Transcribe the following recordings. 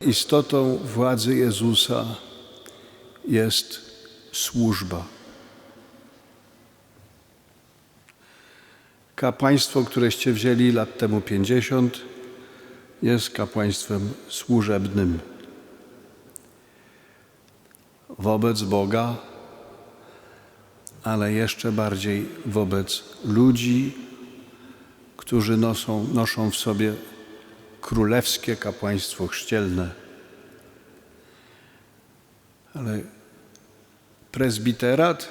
istotą władzy Jezusa jest służba. Kapłaństwo, któreście wzięli lat temu 50, jest kapłaństwem służebnym wobec Boga, ale jeszcze bardziej wobec ludzi, którzy noszą, noszą w sobie królewskie kapłaństwo chrzcielne. Ale prezbiterat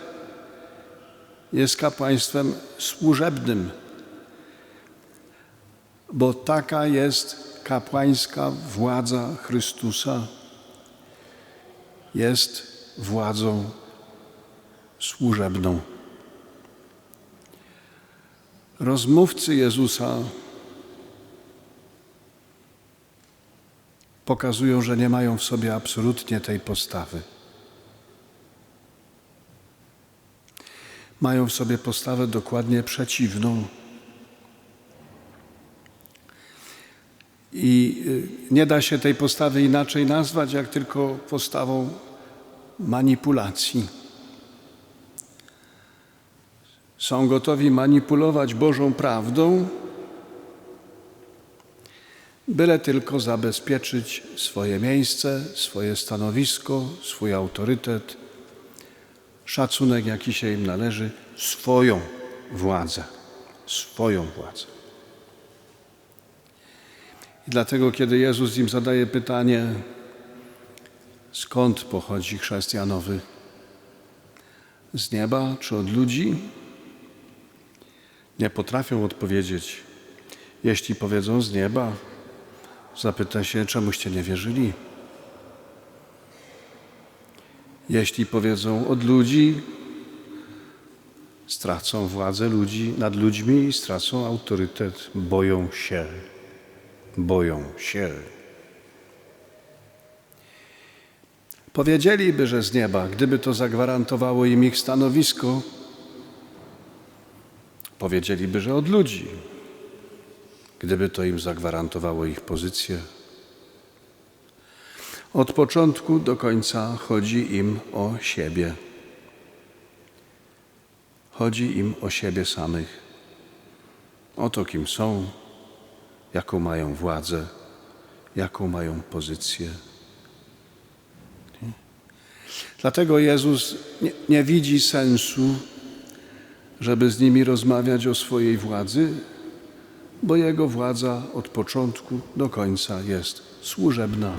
jest kapłaństwem służebnym, bo taka jest kapłańska władza Chrystusa. Jest władzą służebną. Rozmówcy Jezusa pokazują, że nie mają w sobie absolutnie tej postawy. Mają w sobie postawę dokładnie przeciwną. I y, nie da się tej postawy inaczej nazwać, jak tylko postawą manipulacji. Są gotowi manipulować Bożą prawdą, byle tylko zabezpieczyć swoje miejsce, swoje stanowisko, swój autorytet, szacunek, jaki się im należy, swoją władzę, swoją władzę. I dlatego, kiedy Jezus im zadaje pytanie, skąd pochodzi chrześcijanowy, z nieba czy od ludzi, nie potrafią odpowiedzieć. Jeśli powiedzą z nieba, zapyta się, czemuście nie wierzyli. Jeśli powiedzą od ludzi, stracą władzę ludzi nad ludźmi i stracą autorytet, boją się. Boją się. Powiedzieliby, że z nieba, gdyby to zagwarantowało im ich stanowisko, powiedzieliby, że od ludzi, gdyby to im zagwarantowało ich pozycję. Od początku do końca chodzi im o siebie. Chodzi im o siebie samych, o to, kim są, jaką mają władzę, jaką mają pozycję. Dlatego Jezus nie, nie widzi sensu, żeby z nimi rozmawiać o swojej władzy, bo Jego władza od początku do końca jest służebna.